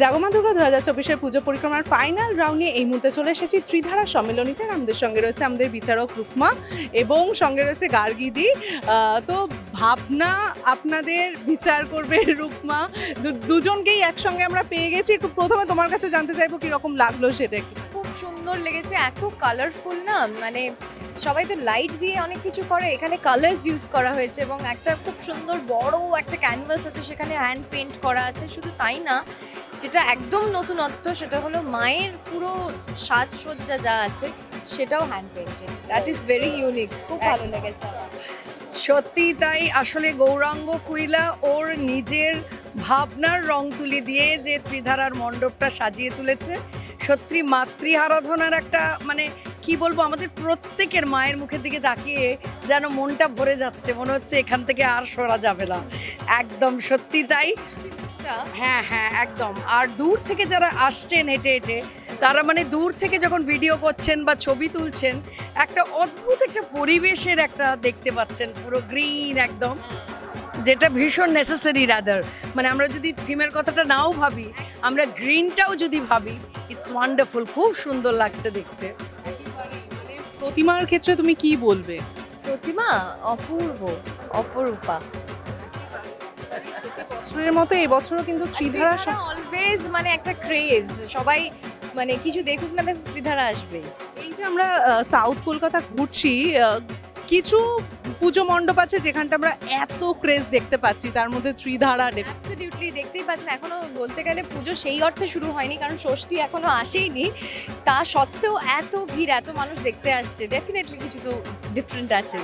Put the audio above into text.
জাগমা দুর্গা দু হাজার চব্বিশের পুজো পরিক্রমার ফাইনাল রাউন্ডে এই মুহূর্তে চলে এসেছি ত্রিধারা সম্মেলনীতে। আমাদের সঙ্গে রয়েছে আমাদের বিচারক রুকমা এবং সঙ্গে রয়েছে গার্গিদি। তো ভাবনা আপনাদের বিচার করবে রুকমা। দুজনকেই একসঙ্গে আমরা পেয়ে গেছি। একটু প্রথমে তোমার কাছে জানতে চাইব কীরকম লাগল সেটা একটু। খুব সুন্দর লেগেছে, এত কালারফুল না? মানে সবাই তো লাইট দিয়ে অনেক কিছু করে, এখানে কালার্স ইউজ করা হয়েছে এবং একটা খুব সুন্দর বড় একটা ক্যানভাস আছে, সেখানে হ্যান্ড পেন্ট করা আছে। শুধু তাই না যেটা একদম নতুনত্ব সেটা হলো মায়ের পুরো সাজসজ্জা যা আছে সেটাও hand painted that is very unique খুব ভালো লেগেছে। সত্যি তাই আসলে গৌরাঙ্গ কুইলা ওর নিজের ভাবনার রং তুলি দিয়ে যে ত্রিধারার মণ্ডপটা সাজিয়ে তুলেছে সত্যি মাতৃ আরাধনার একটা মানে কি বলব আমাদের প্রত্যেকের মায়ের মুখের দিকে তাকিয়ে যেন মনটা ভরে যাচ্ছে মনে হচ্ছে এখান থেকে আর সরা যাবে না। একদম সত্যি তাই। মিষ্টিমুখটা হ্যাঁ হ্যাঁ একদম। আর দূর থেকে যারা আসছেন হেঁটে হেঁটে তারা মানে দূর থেকে যখন ভিডিও করছেন বা ছবি তুলছেন একটা অদ্ভুত একটা পরিবেশের একটা দেখতে পাচ্ছেন পুরো গ্রিন একদম যেটা ভীষণ নেসেসারি রাদার মানে আমরা যদি থিমের কথাটা নাও ভাবি আমরা গ্রিনটাও যদি ভাবি ইটস ওয়ান্ডারফুল খুব সুন্দর লাগছে দেখতে। মানে প্রতিমার ক্ষেত্রে তুমি কি বলবে? প্রতিমা অপূর্ব অপরূপা। বছরের মতো এবছরও কিন্তু ত্রিধারা অলওয়েজ মানে একটা ক্রেজ সবাই মানে কিছু দেখুক না দেখুক ত্রিধারা আসবে। এই যে আমরা সাউথ কলকাতা ঘুরছি কিছু পুজো মণ্ডপ আছে যেখানটা আমরা এত ক্রেজ দেখতে পাচ্ছি তার মধ্যে ত্রিধারা অ্যাবসলিউটলি দেখতেই পাচ্ছেন। এখনও বলতে গেলে পুজো সেই অর্থে শুরু হয়নি কারণ ষষ্ঠী এখনও আসেইনি। তা সত্ত্বেও এত ভিড় এত মানুষ দেখতে আসছে। ডেফিনেটলি কিছু তো ডিফারেন্ট আছে।